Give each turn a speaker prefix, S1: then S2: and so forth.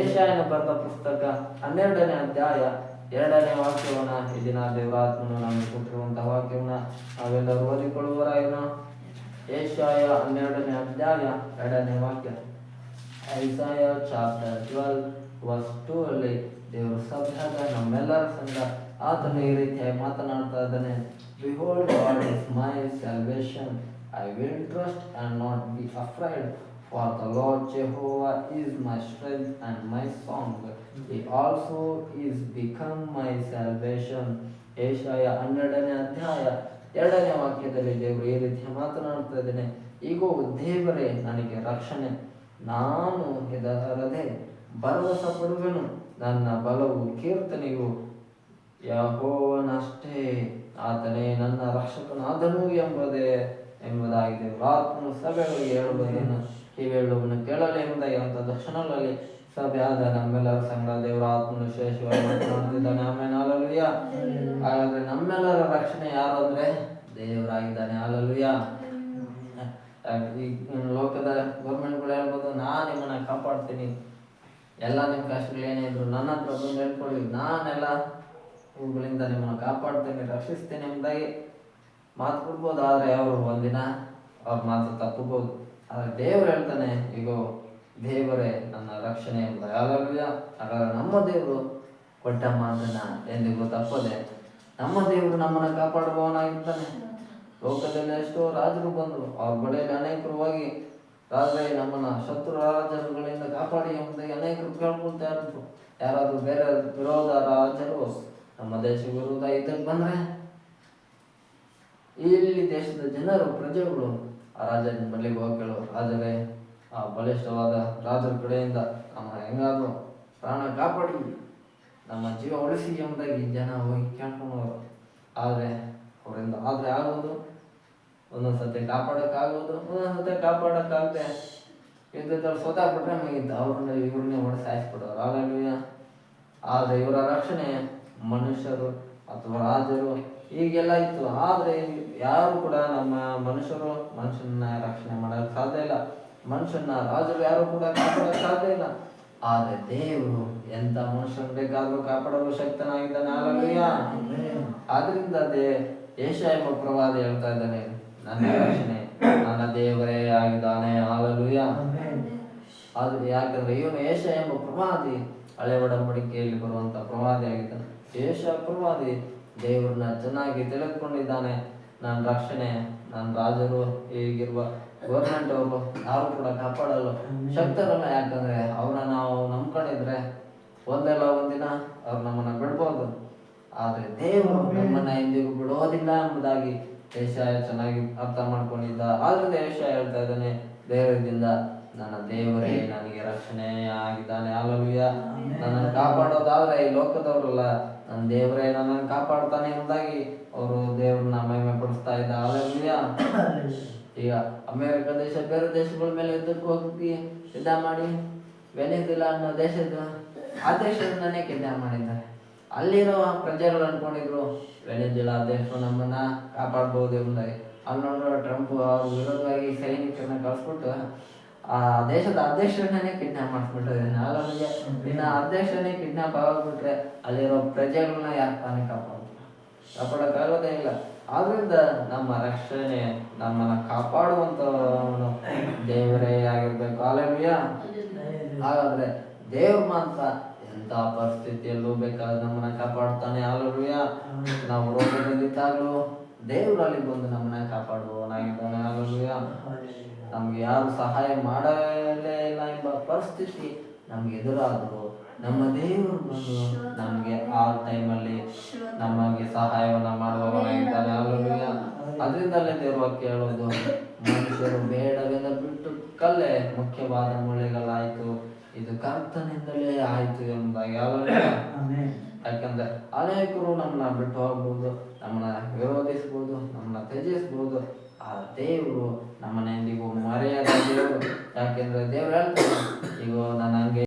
S1: ಏಷಾಯನ ಬರೆದ ಪುಸ್ತಕ ಹನ್ನೆರಡನೇ ಅಧ್ಯಾಯ ಎರಡನೇ ವಾಕ್ಯವನ್ನ ಈ ದಿನ ದೇವರಾತ್ಮನು ನಮಗೆ ಕೊಟ್ಟಿರುವಂತಹ ವಾಕ್ಯವನ್ನ ನಾವೆಲ್ಲರೂ ಓದಿಕೊಳ್ಳುವರಾಯಿನ ಏಷ್ಯಾಯ ಹನ್ನೆರಡನೇ ಅಧ್ಯಾಯ ಎರಡನೇ ವಾಕ್ಯ. Isaiah chapter twelve verse two ಅಲ್ಲಿ ದೇವರು ಸಭ್ಯಾಗ ನಮ್ಮೆಲ್ಲರ ಸಂಘ ಆತನು ಈ ರೀತಿಯಾಗಿ ಮಾತನಾಡ್ತಾ ಇದ್ದಾನೆ. Behold God my salvation I will trust and not be afraid for the Lord Jehovah is my strength and my song. He also is become my salvation. Isaiah ಹನ್ನೆರಡನೇ ಅಧ್ಯಾಯ ಎರಡನೇ ವಾಕ್ಯದಲ್ಲಿ ದೇವರು ಈ ರೀತಿ ಮಾತನಾಡ್ತಾ ಇದ್ದೇನೆ ಈಗೋ ದೇವರೇ, ನನಗೆ ರಕ್ಷಣೆ ನಾನು ಹೆದರದೆ ಭರವಸೆ ಪಡುವೆನು ನನ್ನ ಬಲವು ಕೀರ್ತನೆಯು ಯಹೋವನಷ್ಟೇ ಆತನೇ ನನ್ನ ರಕ್ಷಕನಾದನು ಎಂಬುದೇ ಎಂಬುದಾಗಿದೆ ಆತ್ಮ ಸಭೆಗಳಿಗೆ ಹೇಳುವುದನ್ನು ಕಿವೇಳುವನು ಕೇಳಲಿ ಎಂಬ ಅಂತ ದರ್ಶನಗಳಲ್ಲಿ ಸಭೆಯಾದ ನಮ್ಮೆಲ್ಲರ ಸಂಘ ದೇವರ ಆತ್ಮನು ವಿಶೇಷವಾಗಿ ಆಮೇಲೆ ಹಾಲಲುಯ್ಯ. ಹಾಗಾದ್ರೆ ನಮ್ಮೆಲ್ಲರ ರಕ್ಷಣೆ ಯಾರು ಅಂದ್ರೆ ದೇವರಾಗಿದ್ದಾನೆ. ಹಾಲಲುಯ್ಯ. ಈ ಲೋಕದ ಗೌರ್ಮೆಂಟ್ಗಳು ಹೇಳ್ಬೋದು, ನಾನು ನಿಮ್ಮನ್ನ ಕಾಪಾಡ್ತೀನಿ. ಎಲ್ಲ ನಿಮ್ಮ ಕಷ್ಟಗಳು ಏನೇ ಇದ್ರು ನನ್ನ ಹತ್ರ ಬಂದು ಹೇಳ್ಕೊಳ್ಳಿ. ನಾನೆಲ್ಲ ಇವುಗಳಿಂದ ನಿಮ್ಮನ್ನ ಕಾಪಾಡ್ತೇನೆ, ರಕ್ಷಿಸ್ತೇನೆ ಎಂಬುದಾಗಿ ಮಾತು ಕೊಡ್ಬೋದು. ಆದರೆ ಅವರು ಒಂದಿನ ಅವ್ರ ಮಾತು ತಪ್ಪಬಹುದು ಆದರೆ ದೇವರು ಹೇಳ್ತಾನೆ, ಇಗೋ, ದೇವರೇ, ನನ್ನ ರಕ್ಷಣೆ ಎಂಬ ಯಾವಾಗಲೂ ಹಾಗಾದ್ರೆ ನಮ್ಮ ದೇವರು ಕೊಟ್ಟ ಮಾತನ್ನ ಎಂದಿಗೂ ತಪ್ಪದೆ ನಮ್ಮ ದೇವರು ನಮ್ಮನ್ನ ಕಾಪಾಡುವವನಾಗಿರ್ತಾನೆ. ಲೋಕದಲ್ಲಿ ಎಷ್ಟೋ ರಾಜರು ಬಂದರು. ಅವ್ರ ಬಳಿಯಲ್ಲಿ ಅನೇಕರು ಹೋಗಿ ರಾಜರೇ ನಮ್ಮನ್ನ ಶತ್ರು ರಾಜರುಗಳಿಂದ ಕಾಪಾಡಿ ಎಂಬುದಾಗಿ ಅನೇಕರು ಕೇಳ್ಕೊಳ್ತಾ ಇದ್ರು. ಯಾರಾದ್ರೂ ಬೇರೆ ವಿರೋಧ ರಾಜರು, ನಮ್ಮ ದೇಶ ವಿರೋಧ ಇದ್ದಕ್ಕೆ ಬಂದರೆ, ಇಲ್ಲಿ ದೇಶದ ಜನರು, ಪ್ರಜೆಗಳು ಆ ರಾಜನ ಬಳಿಗೆ ಹೋಗಿ ಕೇಳು ರಾಜರೇ, ಆ ಬಲಿಷ್ಠವಾದ ರಾಜರ ಕಡೆಯಿಂದ ನಮ್ಮ ಹೆಂಗಾದ್ರು ಪ್ರಾಣ ಕಾಪಾಡಿ. ನಮ್ಮ ಜೀವ ಉಳಿಸಿ ಎಂಬುದಾಗಿ ಜನ ಹೋಗಿ ಕೇಳ್ಕೊಂಡವರು. ಆದರೆ, ಅವರಿಂದ ಆದರೆ ಆಗೋದು ಒಂದೊಂದು ಸತಿ ಕಾಪಾಡೋಕ್ಕಾಗೋದು ಒಂದೊಂದು ಸತಿ ಕಾಪಾಡೋಕ್ಕಾಗದೆ ಯುದ್ಧದಲ್ಲಿ ಸೋತಾಕ್ಬಿಟ್ರೆ ಮುಗಿತು ಅವ್ರನ್ನ ಇವ್ರನ್ನೇ ಹೊಡೆಸಿ ಸಾಯಿಸ್ಬಿಡೋರು. ಹಾಗಾಗಿ ಆದರೆ ಇವರ ರಕ್ಷಣೆ ಮನುಷ್ಯರು ಅಥವಾ ರಾಜರು ಹೀಗೆಲ್ಲ ಇತ್ತು. ಆದರೆ ಯಾರು ಕೂಡ ನಮ್ಮ ಮನುಷ್ಯರು ಮನುಷ್ಯನ ರಕ್ಷಣೆ ಮಾಡಲು ಸಾಧ್ಯ ಇಲ್ಲ. ಮನುಷ್ಯನ ರಾಜರು ಯಾರು ಕೂಡ ಕಾಪಾಡೋಕ್ಕೆ ಸಾಧ್ಯ ಇಲ್ಲ. ಆದರೆ ದೇವರು ಎಂತ ಮನುಷ್ಯನ ಬೇಕಾದ್ರೂ ಕಾಪಾಡಲು ಶಕ್ತನಾಗಿದ್ದಾನೆ ಆದ್ರಿಂದ ದೇ ಏಷ ಎಂಬ ಪ್ರವಾದಿ ಹೇಳ್ತಾ ಇದ್ದಾನೆ, ನನ್ನ ರಕ್ಷಣೆ, ನನ್ನ ದೇವರೇ ಆಗಿದ್ದಾನೆ ಹಾಲೆಲೂಯಾ ಆದ್ರೆ ಯಾಕಂದ್ರೆ ಇವನು ಏಷ ಎಂಬ ಪ್ರವಾದಿ, ಹಳೆ ಒಡಂಬಡಿಕೆಯಲ್ಲಿ ಬರುವಂತ ಪ್ರವಾದಿ ಆಗಿದ್ದಾನೆ ಏಷ ಪ್ರವಾದಿ ದೇವ್ರನ್ನ ಚೆನ್ನಾಗಿ ತಿಳಿದುಕೊಂಡಿದ್ದಾನೆ ನನ್ನ ರಕ್ಷಣೆ ನನ್ನ ರಾಜರು ಈಗಿರುವ ಗೌರ್ಮೆಂಟ್ ಅವರು ಯಾರು ಕೂಡ ಕಾಪಾಡಲು ಶಕ್ತರಲ್ಲ ಯಾಕಂದ್ರೆ ಅವ್ರನ್ನ ನಾವು ನಂಬ್ಕೊಂಡಿದ್ರೆ ಒಂದಲ್ಲ ಒಂದಿನ ಅವ್ರು ನಮ್ಮನ್ನ ಬಿಡ್ಬೋದು. ಆದ್ರೆ ದೇವರು ನಮ್ಮನ್ನ ಎಂದಿಗೂ ಬಿಡೋದಿಲ್ಲ ಎಂಬುದಾಗಿ ಏಷಾಯ ಚೆನ್ನಾಗಿ ಅರ್ಥ ಮಾಡ್ಕೊಂಡಿದ್ದ. ಆದ್ರಿಂದ ಏಷಾಯ ಹೇಳ್ತಾ ಇದ್ದಾನೆ, ಧೈರ್ಯದಿಂದ ನನ್ನ ದೇವರೇ ನನಗೆ ರಕ್ಷಣೆ ಆಗಿದ್ದಾನೆ. ಅಲ್ಲಲ್ವಿಯ ನನ್ನನ್ನು ಕಾಪಾಡೋದಾದ್ರೆ ಈ ಲೋಕದವರಲ್ಲ ನನ್ನ ದೇವರೇ ನನ್ನನ್ನು ಕಾಪಾಡ್ತಾನೆ ಎಂಬುದಾಗಿ ಅವರು ದೇವ್ರನ್ನ ಮಹಿಮೆ ಪಡಿಸ್ತಾ ಇದ್ದ ಅಲ್ಲಲ್ವಿಯ ಈಗ ಅಮೇರಿಕ ದೇಶ ಬೇರೆ ದೇಶಗಳ ಮೇಲೆ ಯುದ್ಧಕ್ಕೆ ಹೋಗ್ತಿ ಯುದ್ಧ ಮಾಡಿ ವೆನಿಜುಲಾ ಅನ್ನೋ ದೇಶದ ಆ ದೇಶದಿಂದನೇ ಕಿಡ್ನಾಪ್ ಮಾಡಿದ್ದಾರೆ. ಅಲ್ಲಿರೋ ಪ್ರಜೆಗಳು ಅನ್ಕೊಂಡಿದ್ರು ವೆನಿಜುಲಾ ದೇಶ ನಮ್ಮನ್ನ ಕಾಪಾಡ್ಬೋದು ಎಂಬುದಾಗಿ. ಅಲ್ಲಿ ನೋಡಿದ್ರೆ ಟ್ರಂಪ್ ಅವ್ರ ವಿರೋಧವಾಗಿ ಸೈನಿಕರನ್ನ ಕಳ್ಸ್ಬಿಟ್ಟು ಆ ದೇಶದ ಅಧ್ಯಕ್ಷರನ್ನೇ ಕಿಡ್ನಾಪ್ ಮಾಡ್ಬಿಟ್ಟಿದೆ ಹಾಗಾಗಿ ಇನ್ನು ಅಧ್ಯಕ್ಷರನ್ನೇ ಕಿಡ್ನಾಪ್ ಆಗೋಗ್ಬಿಟ್ರೆ ಅಲ್ಲಿರೋ ಪ್ರಜೆಗಳನ್ನ ಯಾಕೆ ತಾನೇ ಕಾಪಾಡ್ತಾರೆ ಕಾಪಾಡೋಕ್ಕಾಗೋದೇ ಇಲ್ಲ. ಆದ್ರಿಂದ ನಮ್ಮ ರಕ್ಷಣೆ, ನಮ್ಮನ್ನ ಕಾಪಾಡುವಂತ ದೇವರೇ ಆಗಿರ್ಬೇಕು. ಅಲೆಲುಯ್ಯ ಹಾಗಾದ್ರೆ ದೇವ್ರ ಮಾತ್ರ ಎಂಥ ಪರಿಸ್ಥಿತಿಯಲ್ಲೂ ಬೇಕಾದ್ರೆ ನಮ್ಮನ್ನ ಕಾಪಾಡ್ತಾನೆ. ಅಲೆಲುಯ್ಯ ನಾವು ರೋಗದಲ್ಲಿದ್ದಾಗಲೂ ದೇವರಲ್ಲಿ ಬಂದು ನಮ್ಮನ್ನ ಕಾಪಾಡುವವನಾಗಿದ್ದಾನೆ. ನಮ್ಗೆ ಯಾರು ಸಹಾಯ ಮಾಡಲೇ ಇಲ್ಲ ಎಂಬ ಪರಿಸ್ಥಿತಿ ನಮ್ಗೆ ಎದುರಾದ್ರು. ನಮ್ಮ ದೇವರು ಬಂದು ನಮ್ಗೆ ಆ ಟೈಮಲ್ಲಿ ನಮಗೆ ಸಹಾಯವನ್ನ ಮಾಡುವವನಾಗಿದ್ದಾನೆ ಅದರಿಂದಲೇ ದೇವರು ಕೇಳೋದು ಮನುಷ್ಯರು ಬೇಡವೆಂದ ಬಿಟ್ಟು ಕಲ್ಲೇ ಮುಖ್ಯವಾದ ಮೂಳೆಗಳಾಯ್ತು. ಇದು ಕರ್ತನಿಂದಲೇ ಆಯ್ತು ಎಂಬುದಾಗಿ ಅಲ್ಲೂಯ್ಯ ಯಾಕಂದ್ರೆ ಅನೇಕರು ನಮ್ಮನ್ನ ಬಿಟ್ಟು ಹೋಗ್ಬೋದು, ನಮ್ಮನ್ನ ವಿರೋಧಿಸ್ಬೋದು, ನಮ್ಮನ್ನ ತ್ಯಜಿಸ್ಬೋದು, ಆ ದೇವರು ನಮ್ಮನ್ನ ಎಂದಿಗೂ ಮರೆಯದ ದೇವರು. ಯಾಕೆಂದ್ರೆ ದೇವ್ರು ಹೇಳ್ತಾರೆ ಈಗ ನಾನು ಹಂಗೆ